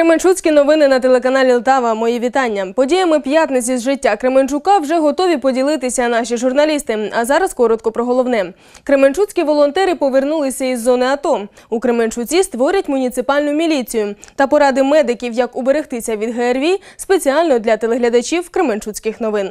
Кременчуцькі новини на телеканалі Лтава. Мої вітання. Подіями п'ятниці з життя Кременчука вже готові поділитися наші журналісти. А зараз коротко про головне. Кременчуцькі волонтери повернулися із зони АТО. У Кременчуці створять муніципальну міліцію та поради медиків, як уберегтися від ГРВІ, спеціально для телеглядачів Кременчуцьких новин.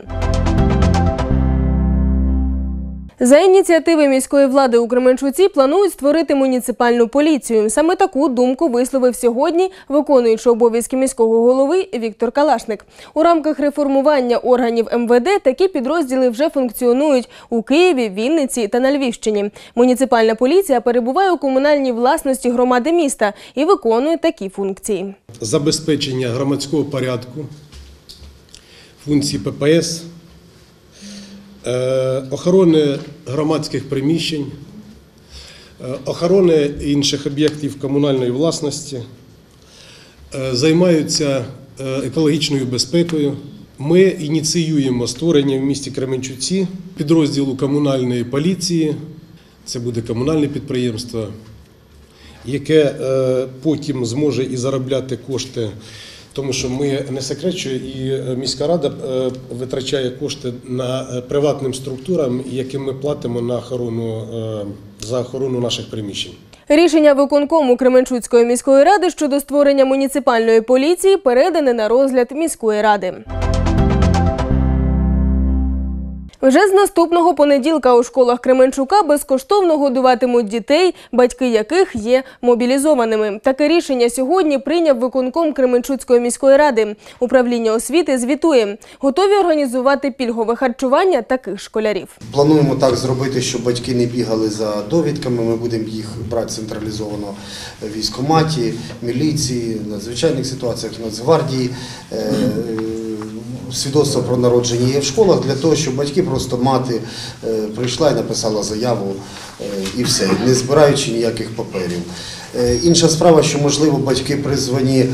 За ініціативи міської влади у Кременчуці планують створити муніципальну поліцію. Саме таку думку висловив сьогодні виконуючий обов'язки міського голови Віктор Калашник. У рамках реформування органів МВД такі підрозділи вже функціонують у Києві, Вінниці та на Львівщині. Муніципальна поліція перебуває у комунальній власності громади міста і виконує такі функції. забезпечення громадського порядку, функції ППС, охорони громадських приміщень, е, охорони інших об'єктів комунальної власності, е, займаються е, екологічною безпекою. Ми ініціюємо створення в місті Кременчуці підрозділу комунальної поліції. Це буде комунальне підприємство, яке е, потім зможе і заробляти кошти, тому що ми не секрет, що і е, міська рада е, витрачає кошти на е, приватним структурам, яким ми платимо на охорону за охорону наших приміщень. Рішення виконкому Кременчуцької міської ради щодо створення муніципальної поліції передане на розгляд міської ради. Вже з наступного понеділка у школах Кременчука безкоштовно годуватимуть дітей, батьки яких є мобілізованими. Таке рішення сьогодні прийняв виконком Кременчуцької міської ради. Управління освіти звітує, готові організувати пільгове харчування таких школярів. Плануємо так зробити, щоб батьки не бігали за довідками. Ми будемо їх брати централізовано в військкоматі, міліції, надзвичайних ситуаціях, Нацгвардії. Свідоцтво про народження є в школах для того, щоб батьки просто мати е, прийшла і написала заяву е, і все, не збираючи ніяких паперів. Е, Інша справа, що можливо батьки призвані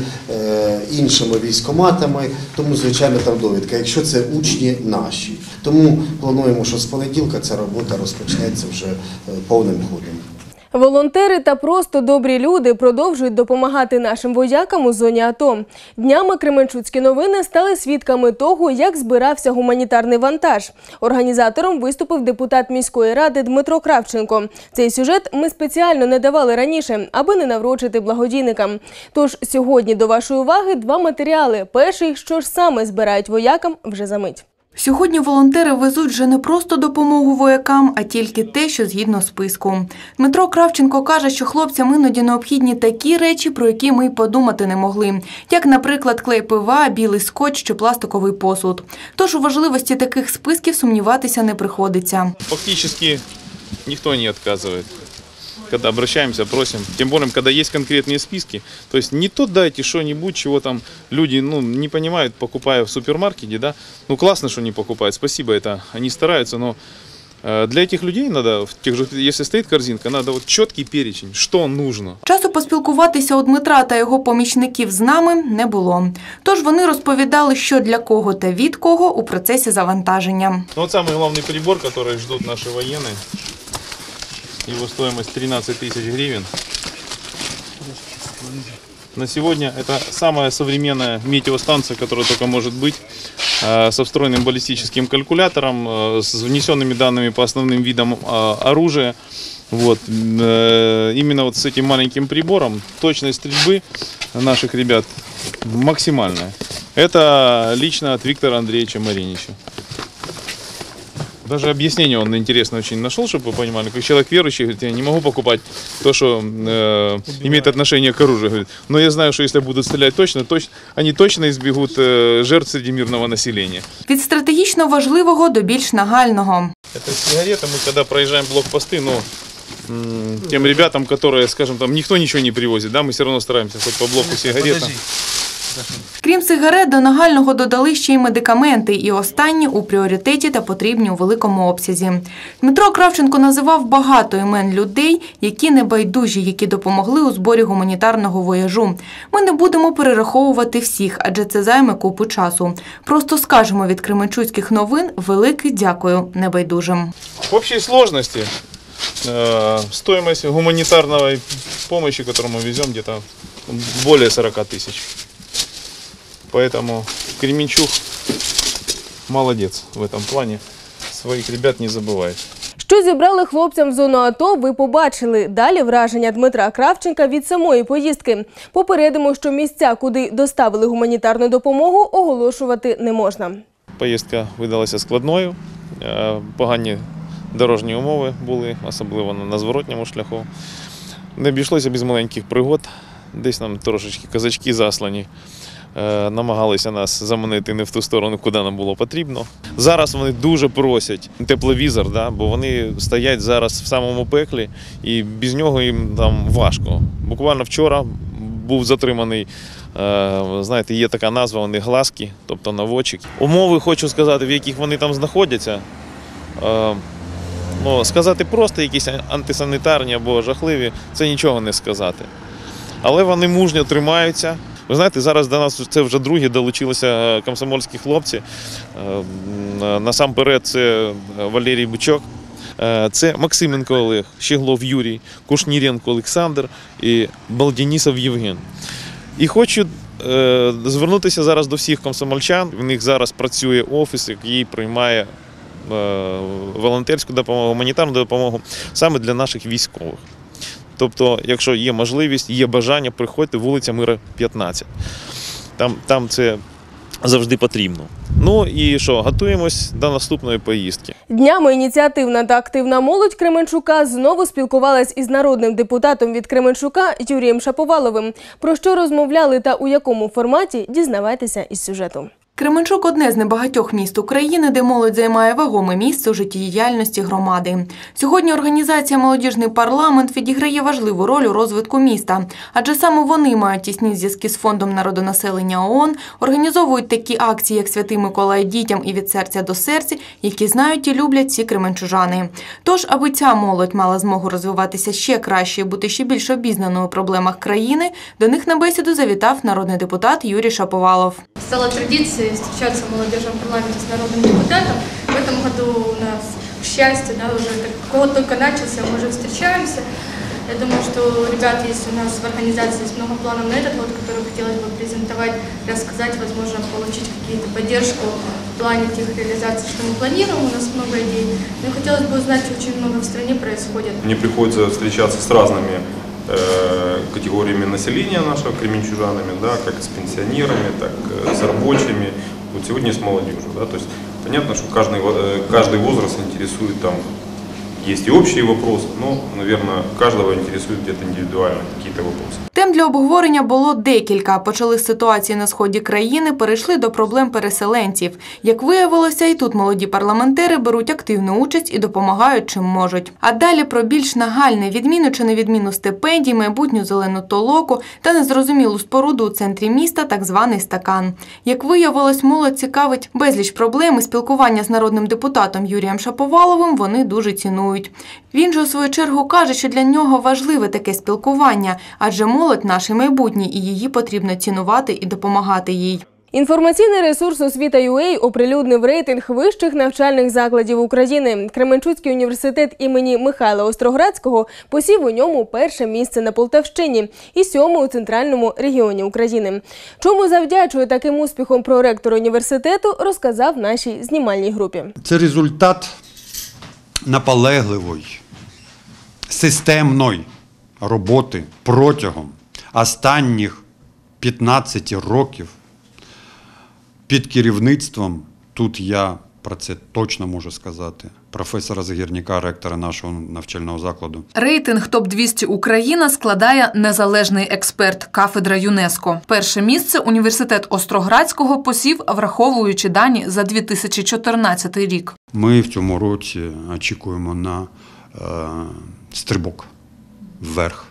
іншими військоматами, тому звичайно там довідка, якщо це учні наші. Тому плануємо, що з понеділка ця робота розпочнеться вже повним ходом. Волонтери та просто добрі люди продовжують допомагати нашим воякам у зоні АТО. Днями Кременчуцькі новини стали свідками того, як збирався гуманітарний вантаж. Організатором виступив депутат міської ради Дмитро Кравченко. Цей сюжет ми спеціально не давали раніше, аби не наврочити благодійникам. Тож сьогодні до вашої уваги два матеріали. Перший, що ж саме збирають воякам, вже за мить. Сьогодні волонтери везуть вже не просто допомогу воякам, а тільки те, що згідно списку. Дмитро Кравченко каже, що хлопцям іноді необхідні такі речі, про які ми й подумати не могли, як, наприклад, клей пива, білий скотч чи пластиковий посуд. Тож у важливості таких списків сумніватися не приходиться. Фактически никто не отказывает Когда обращаемся, просим. Тем более, когда есть конкретные списки. То есть не то дайте что-нибудь, чего там люди ну, не понимают, покупая в супермаркете. Да? Ну классно, что не покупают, спасибо, это они стараются, но э, для этих людей надо, в тех же, если стоит корзинка, надо вот четкий перечень, что нужно. Часу поспілкуватися у Дмитра та його помічників з нами не було. Тож вони розповідали, що для кого та від кого у процесі завантаження. Ну вот самый главный прибор, который ждут наши военные. Его стоимость 13 тысяч гривен. На сегодня это самая современная метеостанция, которая только может быть, э, со встроенным баллистическим калькулятором, э, с внесенными данными по основным видам э, оружия. Вот. Именно вот с этим маленьким прибором точность стрельбы наших ребят максимальная. Это лично от Виктора Андреевича Маринича. Даже объяснение он интересно очень нашел, чтобы вы понимали. Как человек верующий, говорит, я не могу покупать то, что э, имеет отношение к оружию. Говорит, но я знаю, что если будут стрелять точно, точно они точно избегут э, жертв среди мирного населения. Від стратегічно важливого до більш нагального. Это сигареты, мы когда проезжаем блокпосты, ну, м, тем ребятам, которые, скажем, там никто ничего не привозит, да, мы все равно стараемся хоть по блоку сигаретам. Крім сигарет, до нагального додали ще й медикаменти, і останні у пріоритеті та потрібні у великому обсязі. Дмитро Кравченко називав багато імен людей, які небайдужі, які допомогли у зборі гуманітарного вояжу. Ми не будемо перераховувати всіх, адже це займе купу часу. Просто скажемо від Кременчуцьких новин велике дякую небайдужим. В общей сложности э, стоимость гуманитарной помощи, которую мы везем, где-то более 40 тысяч. Поэтому Кременчуг молодец в этом плане. Своих ребят не забывает. Що зібрали хлопцям в зону АТО, ви побачили. Далі враження Дмитра Кравченка від самої поїздки. Попередимо, що місця, куди доставили гуманітарну допомогу, оголошувати не можна. Поїздка видалася складною. Е, Погані дорожні умови були, особливо на на зворотньому шляху. Не обійшлося без маленьких пригод. Десь нам трошечки козачки заслані. е, Намагалися нас заманити не в ту сторону, куди нам було потрібно. Зараз вони дуже просять тепловізор, да, бо вони стоять зараз в самому пеклі, і без нього їм там важко. Буквально вчора був затриманий Е, Знаєте, є така назва, вони глазки, тобто наводчик. Умови хочу сказати, в яких вони там знаходяться. е, Ну, сказати просто якісь антисанітарні або жахливі, це нічого не сказати. Але вони мужньо тримаються. Ви знаєте, зараз до нас це вже другі долучилися е, комсомольські хлопці. Е, Насамперед, це Валерій Бучок, е, це Максименко Олег, Щеглов Юрій, Кушніренко Олександр і Балдінісов Євген. І хочу е, звернутися зараз до всіх комсомольчан. В них зараз працює офіс, який приймає е, волонтерську допомогу, гуманітарну допомогу саме для наших військових. Тобто, якщо є можливість, є бажання, приходьте вулиця Мира 15. Там, там це завжди потрібно. Ну і що, готуємось до наступної поїздки. Днями ініціативна та активна молодь Кременчука знову спілкувалась із народним депутатом від Кременчука Юрієм Шаповаловим. Про що розмовляли та у якому форматі дізнавайтеся із сюжету. Кременчук одне з небагатьох міст України, де молодь займає вагоме місце у життєдіяльності громади. Сьогодні організація Молодіжний парламент відіграє важливу роль у розвитку міста, адже саме вони мають тісні зв'язки з фондом народонаселення ООН, організовують такі акції, як Святий Миколай дітям і від серця до серця, які знають і люблять всі кременчужани. Тож, аби ця молодь мала змогу розвиватися ще краще і бути ще більш обізнаною у проблемах країни, до них на бесіду завітав народний депутат Юрій Шаповалов. стала традицией встречаться в молодежном парламенте с народным депутатом. В этом году у нас, к счастью, да, уже год только начался, мы уже встречаемся. Я думаю, что, ребят, есть у нас в организации есть много планов на этот год, которые хотелось бы презентовать, рассказать, возможно, получить какие-то поддержку в плане тех реализаций, что мы планируем. У нас много идей. Но хотелось бы узнать, очень много в стране происходит. Мне приходится встречаться с разными категориями населения нашего, кременчужанами, да, как с пенсионерами, так э, с рабочими, вот сегодня с молодежью. Да, то есть понятно, что каждый, э, каждый возраст интересует там, есть и общие вопросы, но, наверное, каждого интересует где-то индивидуально какие-то вопросы. Тем для обговорення було декілька. Почали з ситуації на сході країни, перейшли до проблем переселенців. Як виявилося, і тут молоді парламентери беруть активну участь і допомагають чим можуть. А далі про більш нагальне відміну чи невідміну стипендій, майбутню зелену толоку та незрозумілу споруду у центрі міста, так званий стакан. Як виявилось, молодь цікавить безліч проблем і спілкування з народним депутатом Юрієм Шаповаловим вони дуже цінують. Він же у свою чергу каже, що для нього важливе таке спілкування, адже молодь наше майбутнє, і її потрібно цінувати і допомагати їй. Інформаційний ресурс освіта.ua оприлюднив рейтинг вищих навчальних закладів України. Кременчуцький університет імені Михайла Остроградського посів у ньому перше місце на Полтавщині і сьоме у центральному регіоні України. Чому завдячує таким успіхом проректор університету, розказав нашій знімальній групі. Це результат наполегливої, системної роботи протягом останніх 15 років під керівництвом, тут я про це точно можу сказати, професора Загірняка, ректора нашого навчального закладу. Рейтинг топ 200 Україна складає незалежний експерт кафедра ЮНЕСКо. Перше місце університет Остроградського посів, враховуючи дані за 2014 рік. Ми в цьому році очікуємо на е, стрибок вверх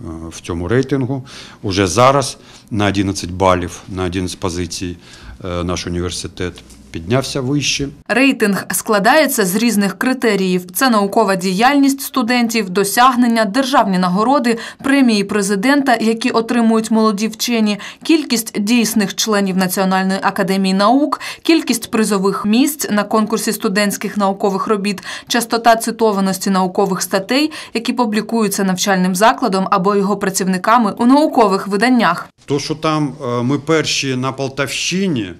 е, в цьому рейтингу. Уже зараз на 11 балів, на 11 позицій е, наш університет піднявся вище. Рейтинг складається з різних критеріїв: це наукова діяльність студентів, досягнення, державні нагороди, премії президента, які отримують молоді вчені, кількість дійсних членів Національної академії наук, кількість призових місць на конкурсі студентських наукових робіт, частота цитованості наукових статей, які публікуються навчальним закладом або його працівниками у наукових виданнях. То, що там е, ми перші на Полтавщині,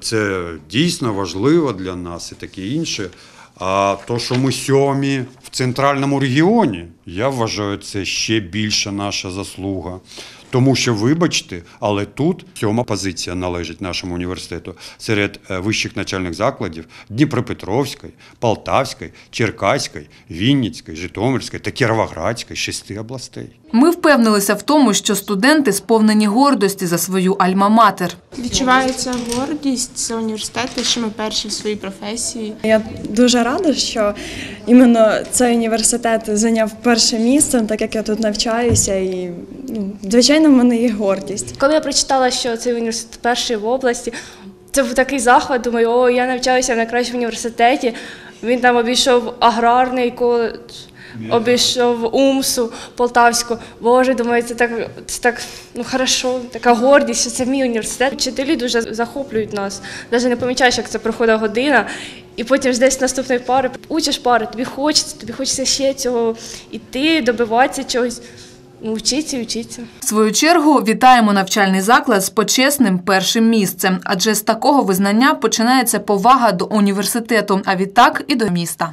це дійсно важливо для нас і таке інше. А то, що ми сьомі в центральному регіоні, я вважаю, це ще більша наша заслуга. Тому що, вибачте, але тут сьома позиція належить нашому університету серед е, вищих навчальних закладів Дніпропетровської, Полтавської, Черкаської, Вінницької, Житомирської та Кіровоградської шести областей. Ми впевнилися в тому, що студенти сповнені гордості за свою альма-матер. Відчувається гордість за університет, те, що ми перші в своїй професії. Я дуже рада, що іменно цей університет зайняв перше місце, так як я тут навчаюся, і ну, звичайно, в мене є гордість. Коли я прочитала, що цей університет перший в області, це був такий захват. Думаю, о, я навчаюся в найкращому університеті. Він там обійшов аграрний коледж, обійшов УМСу Полтавську. Боже, думаю, це так, це так ну хорошо, така гордість, що це мій університет. Вчителі дуже захоплюють нас. Навіть не помічаєш, як це проходить година. І потім ж десь наступної пари учиш пари, тобі хочеться, тобі хочеться ще цього іти, добиватися чогось. Ну, вчиться і. В свою чергу вітаємо навчальний заклад з почесним першим місцем, адже з такого визнання починається повага до університету, а відтак і до міста.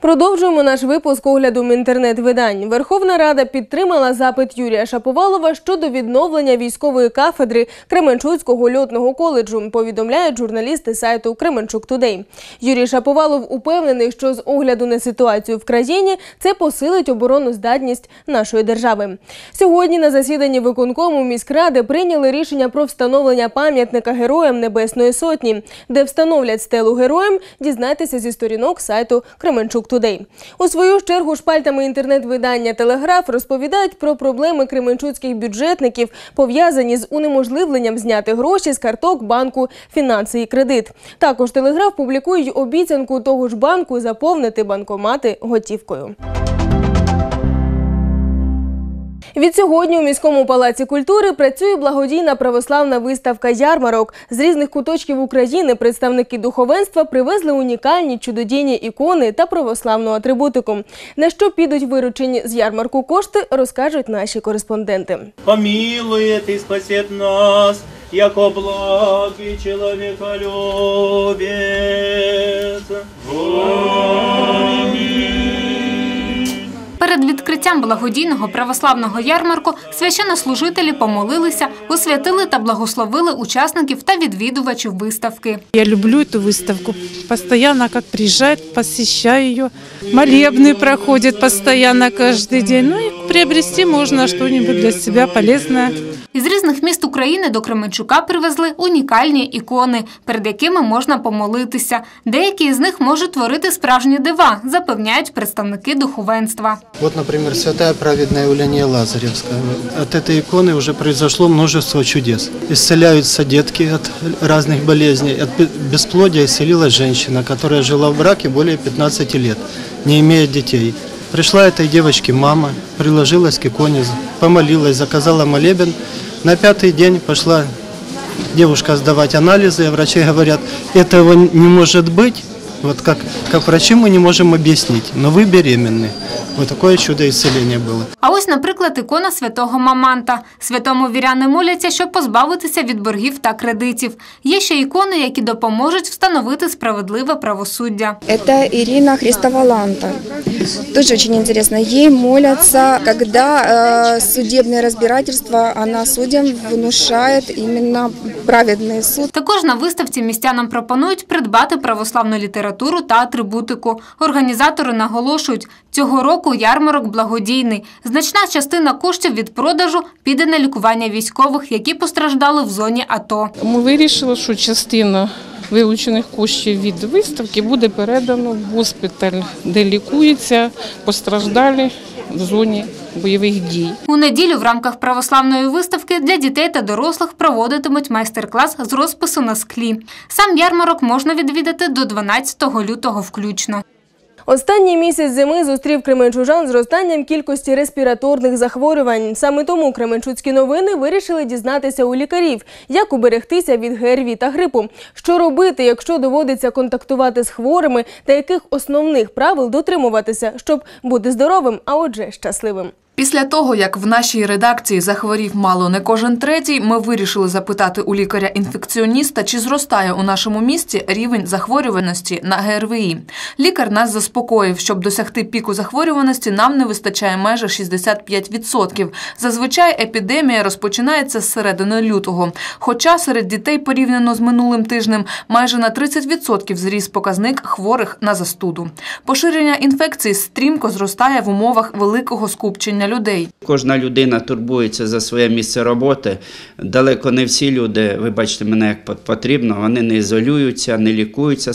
Продовжуємо наш випуск оглядом інтернет-видань. Верховна Рада підтримала запит Юрія Шаповалова щодо відновлення військової кафедри Кременчуцького льотного коледжу. Повідомляють журналісти сайту Кременчук Тудей. Юрій Шаповалов упевнений, що з огляду на ситуацію в країні це посилить обороноздатність нашої держави. Сьогодні на засіданні виконкому міськради прийняли рішення про встановлення пам'ятника героям Небесної Сотні, де встановлять стелу героям. Дізнайтеся зі сторінок сайту Кременчук Тудей. У свою чергу шпальтами інтернет-видання Телеграф розповідають про проблеми кременчуцьких бюджетників, пов'язані з унеможливленням зняти гроші з карток банку «Фінанси і кредит». Також Телеграф публікує обіцянку того ж банку заповнити банкомати готівкою. Від сьогодні у міському палаці культури працює благодійна православна виставка ярмарок. З різних куточків України представники духовенства привезли унікальні чудодійні ікони та православну атрибутику. На що підуть виручені з ярмарку кошти, розкажуть наші кореспонденти. помилует и спасет нас, яко благий человеколюбец. Перед відкриттям благодійного православного ярмарку священнослужителі помолилися, освятили та благословили учасників та відвідувачів виставки. Я люблю эту выставку. Постоянно, как приезжает, посещаю ее. Молебны проходят постоянно каждый день. Ну и приобрести можно что-нибудь для себя полезное. Із різних міст України до Кременчука привезли унікальні ікони, перед якими можна помолитися. Деякі з них можуть творити справжні дива, запевняють представники духовенства. Вот, например, святая праведная Еуления Лазаревская. От этой иконы уже произошло множество чудес. Исцеляются детки от разных болезней. От бе- бесплодия исцелилась женщина, которая жила в браке более 15 лет, не имея детей. Пришла этой девочке мама, приложилась к иконе, помолилась, заказала молебен. На пятый день пошла девушка сдавать анализы, а врачи говорят, этого не может быть. Вот как, как врачи мы не можем объяснить, но вы беременны. Вот такое чудо исцеления было. А ось, наприклад, ікона святого Маманта. Святому віряни моляться, щоб позбавитися від боргів та кредитів. Є ще ікони, які допоможуть встановити справедливе правосуддя. Это Ирина Христоваланта. Тоже очень интересно. Ей молятся, когда э, судебное разбирательство, она судьям внушает именно праведный суд. Також на виставці містянам пропонують придбати православну літературу та атрибутику. Організатори наголошують, цього року ярмарок благодійний. Значна частина коштів від продажу піде на лікування військових, які постраждали в зоні АТО. Ми вирішили, що частина вилучених коштів від виставки буде передано в госпіталь, де лікуються постраждалі в зоні бойових дій. У неділю в рамках православної виставки для дітей та дорослих проводитимуть майстер-клас з розпису на склі. Сам ярмарок можна відвідати до 12 лютого включно. Останній місяць зими зустрів кременчужан зростанням кількості респіраторних захворювань. Саме тому кременчуцькі новини вирішили дізнатися у лікарів, як уберегтися від ГРВІ та грипу, що робити, якщо доводиться контактувати з хворими, та яких основних правил дотримуватися, щоб бути здоровим, а отже щасливим. Після того, як в нашій редакції захворів мало не кожен третій, ми вирішили запитати у лікаря-інфекціоніста, чи зростає у нашому місті рівень захворюваності на ГРВІ. Лікар нас заспокоїв, щоб досягти піку захворюваності, нам не вистачає майже 65%. Зазвичай епідемія розпочинається з середини лютого. Хоча серед дітей порівняно з минулим тижнем майже на 30% зріс показник хворих на застуду. Поширення інфекції стрімко зростає в умовах великого скупчення людей. Кожна людина турбується за своє місце роботи. Далеко не всі люди, вибачте мене, як пот- потрібно, вони не ізолюються, не лікуються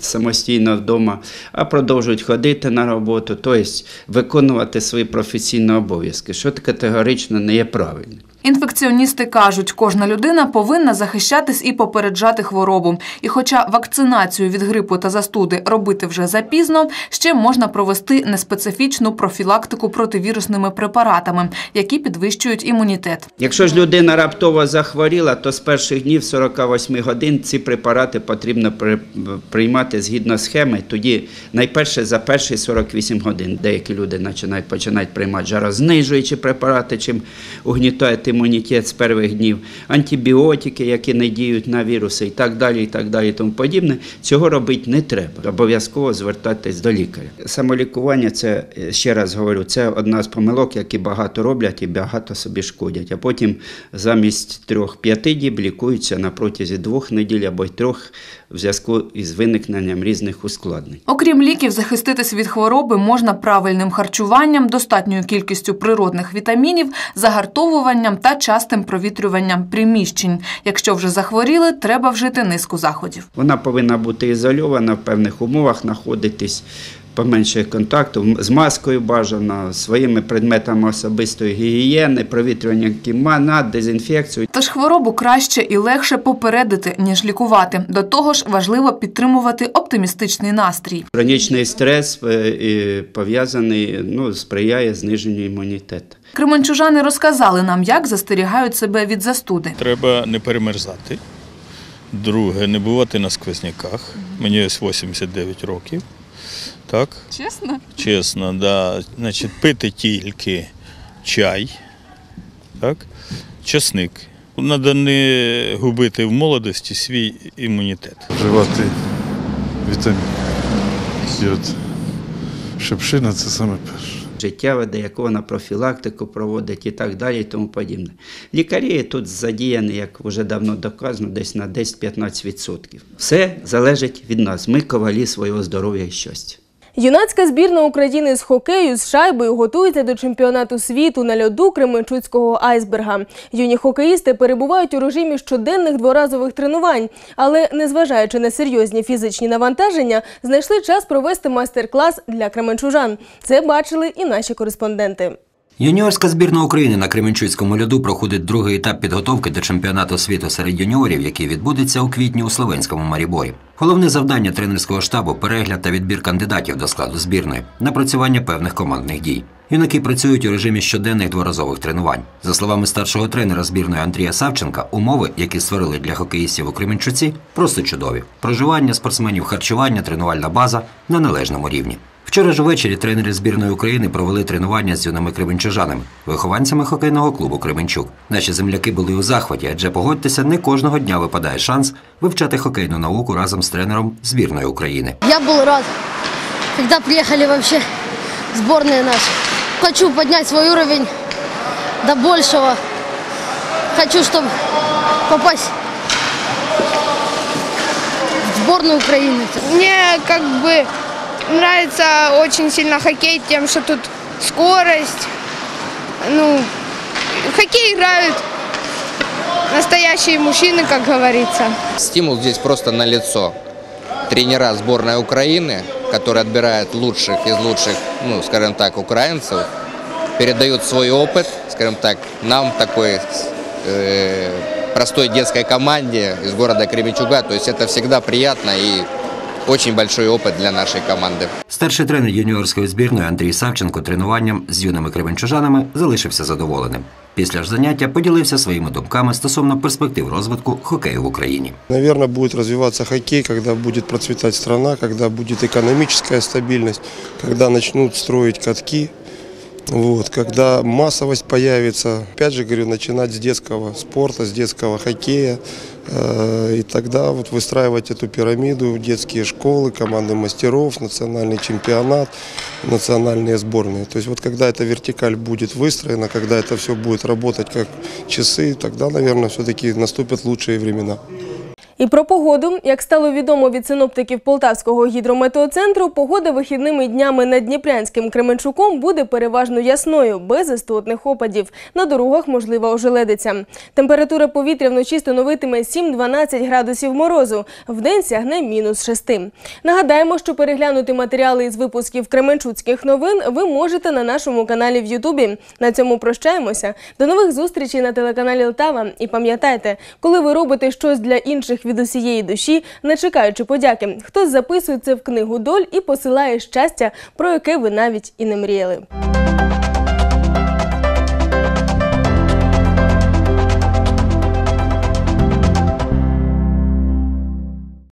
самостійно вдома, а продовжують ходити на роботу, тобто виконувати свої професійні обов'язки, що категорично не є правильним. Інфекціоністи кажуть, кожна людина повинна захищатись і попереджати хворобу. І хоча вакцинацію від грипу та застуди робити вже запізно, ще можна провести неспецифічну профілактику противірусними препаратами, які підвищують імунітет. Якщо ж людина раптово захворіла, то з перших днів 48 годин ці препарати потрібно приймати згідно схеми. Тоді найперше за перші 48 годин деякі люди починають, приймати жарознижуючі препарати, чим угнітають імунітет з перших днів, антибіотики, які не діють на віруси і так далі, і так далі, тому подібне. Цього робити не треба. Обов'язково звертатись до лікаря. Самолікування це е, ще раз говорю, це одна з помилок, які багато роблять і багато собі шкодять. А потім замість трьох-п'яти діб лікуються на протязі двох неділь або трьох в зв'язку із виникненням різних ускладнень. Окрім ліків, захиститись від хвороби можна правильним харчуванням, достатньою кількістю природних вітамінів, загартовуванням та частим провітрюванням приміщень. Якщо вже захворіли, треба вжити низку заходів. Вона повинна бути ізольована в певних умовах, знаходитись поменше контакту з маскою бажано, своїми предметами особистої гігієни, провітрювання кімнат, дезінфекцію. Тож хворобу краще і легше попередити, ніж лікувати. До того ж, важливо підтримувати оптимістичний настрій. Хронічний стрес е, пов'язаний, ну, сприяє зниженню імунітету. Кременчужани розказали нам, як застерігають себе від застуди. Треба не перемерзати. Друге, не бувати на сквозняках. Мені ось 89 років. Так, Чесно? чесно, да. Значить, пити тільки чай, так, часник. Треба не губити в молодості свій імунітет. Вживати вітамін. І от шипшина це саме перше. Життя веде, яку вона профілактику проводить і так далі, і тому подібне. Лікарі тут задіяні, як вже давно доказано, десь на 10-15%. Все залежить від нас. Ми ковалі свого здоров'я і щастя. Юнацька збірна України з хокею з шайбою готується до чемпіонату світу на льоду Кременчуцького айсберга. Юні хокеїсти перебувають у режимі щоденних дворазових тренувань, але, незважаючи на серйозні фізичні навантаження, знайшли час провести майстер-клас для кременчужан. Це бачили і наші кореспонденти. Юніорська збірна України на Кременчуцькому льоду проходить другий етап підготовки до чемпіонату світу серед юніорів, який відбудеться у квітні у Словенському Маріборі. Головне завдання тренерського штабу перегляд та відбір кандидатів до складу збірної, напрацювання певних командних дій. Юнаки працюють у режимі щоденних дворазових тренувань. За словами старшого тренера збірної Андрія Савченка, умови, які створили для хокеїстів у Кременчуці, просто чудові. Проживання спортсменів, харчування, тренувальна база на належному рівні. Вчора ж ввечері тренери збірної України провели тренування з юними кременчужанами, вихованцями хокейного клубу Кременчук. Наші земляки були у захваті, адже погодьтеся, не кожного дня випадає шанс вивчати хокейну науку разом з тренером збірної України. Я был рад, когда приехали вообще сборные наши. Хочу поднять свой уровень до большего. Хочу, чтобы попасть в сборную Украины. Мне как бы нравится очень сильно хоккей тем, что тут скорость. Ну, в хоккей играют настоящие мужчины, как говорится. Стимул здесь просто на лицо. Тренера сборной Украины, который отбирает лучших из лучших, ну, скажем так, украинцев, передают свой опыт, скажем так, нам такой э, простой детской команде из города Кременчуга. То есть это всегда приятно и очень большой опыт для нашей команды. Старший тренер юніорської збірної Андрій Савченко тренуванням з юними кременчужанами залишився задоволеним. Після ж заняття поділився своїми думками стосовно перспектив розвитку хокею в Україні. Наверное, будет развиваться хоккей, когда будет процветать страна, когда будет экономическая стабильность, когда начнут строить катки, вот, когда массовость появится. Опять же говорю, начинать с детского спорта, с детского хоккея. э, И тогда вот выстраивать эту пирамиду, детские школы, команды мастеров, национальный чемпионат, национальные сборные. То есть вот когда эта вертикаль будет выстроена, когда это все будет работать как часы, тогда, наверное, все-таки наступят лучшие времена. І про погоду, як стало відомо від синоптиків Полтавського гідрометеоцентру, погода вихідними днями над Дніпрянським Кременчуком буде переважно ясною, без істотних опадів. На дорогах можлива ожеледиця. Температура повітря вночі становитиме 7-12 градусів морозу, вдень сягне мінус 6. Нагадаємо, що переглянути матеріали із випусків Кременчуцьких новин ви можете на нашому каналі в Ютубі. На цьому прощаємося. До нових зустрічей на телеканалі Лтава. І пам'ятайте, коли ви робите щось для інших від усієї душі, не чекаючи подяки, хтось записує це в книгу доль і посилає щастя, про яке ви навіть і не мріяли.